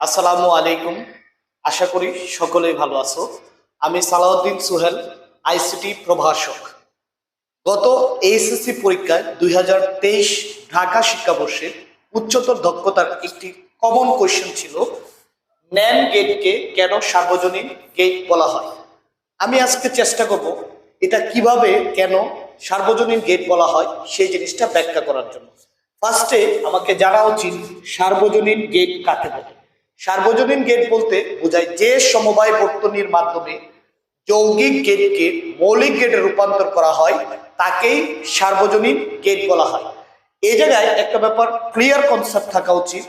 আসসালামু আলাইকুম। আশা করি সকলেই ভালো আছো। আমি সালাউদ্দিন সুহেল, আইসিটি প্রভাষক। গত এইচএসসি পরীক্ষায় দুই হাজার তেইশ ঢাকা শিক্ষাবর্ষে উচ্চতর দক্ষতার একটি কমন কোয়েশ্চেন ছিল ন্যান গেটকে কেন সার্বজনীন গেট বলা হয়? আমি আজকে চেষ্টা করব এটা কীভাবে কেন সার্বজনীন গেট বলা হয় সেই জিনিসটা ব্যাখ্যা করার জন্য। ফার্স্টে আমাকে জানা উচিত সার্বজনীন গেট কাকে বলে। সার্বজনীন গেট বলতে বোঝায় যে সমবায় বর্তনীর মাধ্যমে যৌগিক গেটকে মৌলিক গেটে রূপান্তর করা হয়, তাকেই সার্বজনীন গেট বলা হয়। এই জায়গায় একটা ব্যাপার ক্লিয়ার কনসেপ্ট থাকা উচিত।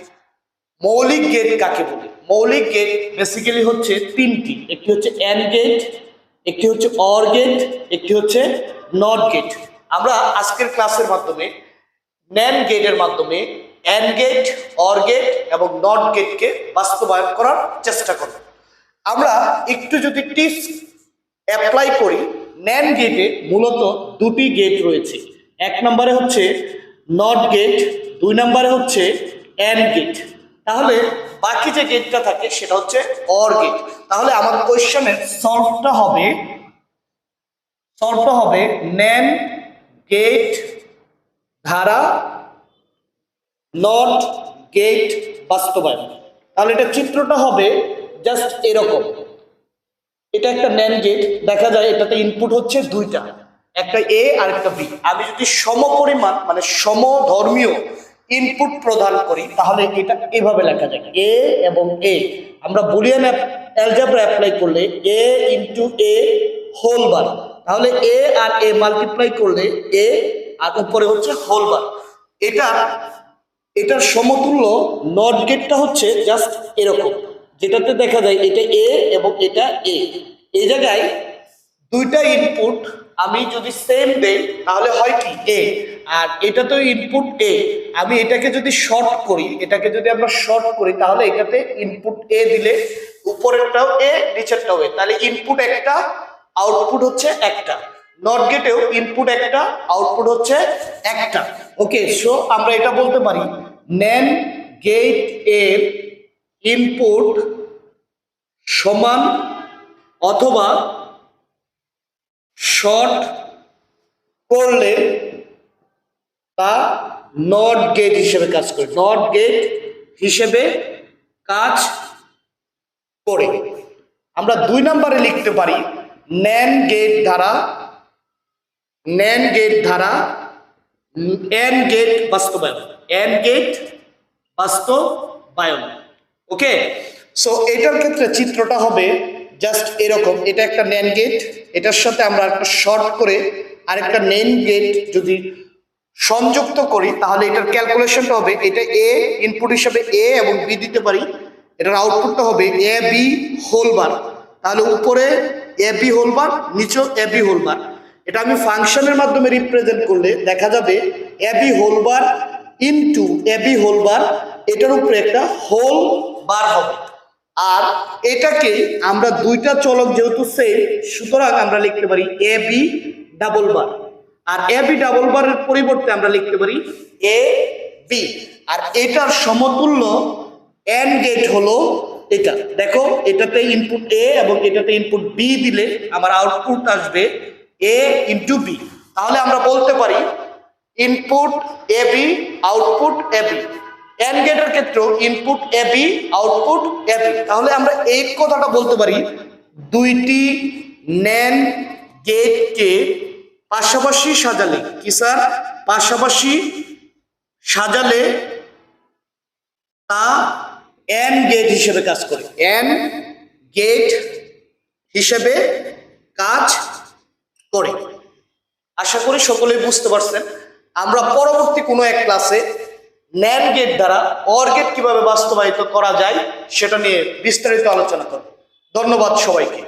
মৌলিক গেট কাকে বলে? মৌলিক গেট বেসিক্যালি হচ্ছে তিনটি। একটি হচ্ছে অ্যান গেট, একটি হচ্ছে অর গেট, একটি হচ্ছে নট গেট। আমরা আজকের ক্লাসের মাধ্যমে ন্যান গেটের মাধ্যমে অ্যান গেট অর গেট এবং নট গেটকে বাস্তবায়ন করার চেষ্টা করব। আমরা একটু যদি টিপস অ্যাপ্লাই করি ন্যান গেটে মূলত দুটি গেট রয়েছে। এক নম্বরে হচ্ছে নট গেট দুই নম্বরে হচ্ছে অ্যান গেট তাহলে বাকি যে গেটটা থাকে, সেটা হচ্ছে অর গেট তাহলে আমার কোয়েশ্চেনের সলভটা হবে সলভটা হবে ন্যান গেট ধারা নট, গেট, বাস্তবায়ন। তাহলে এটা চিত্রটা হবে জাস্ট এরকম। এটা একটা ন্যান গেট, দেখা যায় এটাতে ইনপুট হচ্ছে দুইটা। একটা এ আর একটা বি আমি যদি সমপরিমাণ মানে সমধর্মীয় ইনপুট প্রদান করি, তাহলে এটা এভাবে লেখা যায়। এ এবং এ আমরা বুলিয়ান অ্যালজাব্রা অ্যাপ্লাই করলে এ ইন্টু এ হোল বার তাহলে এ আর এ মাল্টিপ্লাই করলে এ আর উপরে হচ্ছে হোল বার এটা এটার সমতুল্য নট গেটটা হচ্ছে জাস্ট এরকম। যেটাতে দেখা যায় এটা এ এবং এটা এ এই জায়গায় দুইটা ইনপুট আমি যদি সেম দেই, তাহলে হয় কি? এ আর এটা তো ইনপুট এ আমি এটাকে যদি শর্ট করি, এটাকে যদি আমরা শর্ট করি, তাহলে এটাতে ইনপুট এ দিলে উপরেরটাও এ নিচেরটাও এ তাহলে ইনপুট একটা আউটপুট হচ্ছে একটা। নট গেটেও ইনপুট একটা আউটপুট হচ্ছে একটা। ওকে সো আমরা এটা বলতে পারি ন্যান গেটের ইনপুট সমান অথবা শর্ট করলে তা নট গেট হিসেবে কাজ করে নট গেট হিসেবে কাজ করে। আমরা দুই নম্বরে লিখতে পারি ন্যান গেট দ্বারা ন্যান গেট দ্বারা এন গেট বাস্তবায়ন এন গেট বাস্তবায়ন ওকে সো এটার ক্ষেত্রে চিত্রটা হবে জাস্ট এরকম। এটা একটা ন্যান গেট এটার সাথে আমরা একটা শর্ট করে আরেকটা নেন গেট যদি সংযুক্ত করি, তাহলে এটার ক্যালকুলেশনটা হবে, এটা এ ইনপুট হিসাবে এ এবং বি দিতে পারি। এটার আউটপুটটা হবে এ বি হোলবার তাহলে উপরে এ বি হোলবার নিচেও এ বি হোল বার এটা আমি ফাংশনের মাধ্যমে রিপ্রেজেন্ট করলে দেখা যাবে A B whole bar into A B whole bar এটার উপরে একটা হোল বার হবে। আর এটাকে আমরা দুইটা চলক যেহেতু সেম সুতরাং আমরা লিখতে পারি এ বি ডাবল বার আর এ বি ডাবল বারের পরিবর্তে আমরা লিখতে পারি এ বি আর এটার সমতুল্য এন গেট হলো এটা। দেখো, এটাতে ইনপুট এ এবং এটাতে ইনপুট বি দিলে আমার আউটপুট আসবে এ ইন্টু বি তাহলে আমরা বলতে পারি input A B output A B AND গেটের ক্ষেত্রেও input A B output A B তাহলে আমরা এই কথাটা বলতে পারি, দুইটি ন্যান গেটকে পাশাপাশি সাজালে। কি স্যার? পাশাপাশি সাজালে তা এন গেট হিসেবে কাজ করে। এন গেট হিসেবে কাজ করে আশা করি সকলেই বুঝতে পারছেন। আমরা পরবর্তী কোনো এক ক্লাসে ন্যান গেট দ্বারা অর গেট কীভাবে বাস্তবায়িত করা যায় সেটা নিয়ে বিস্তারিত আলোচনা করব। ধন্যবাদ সবাইকে।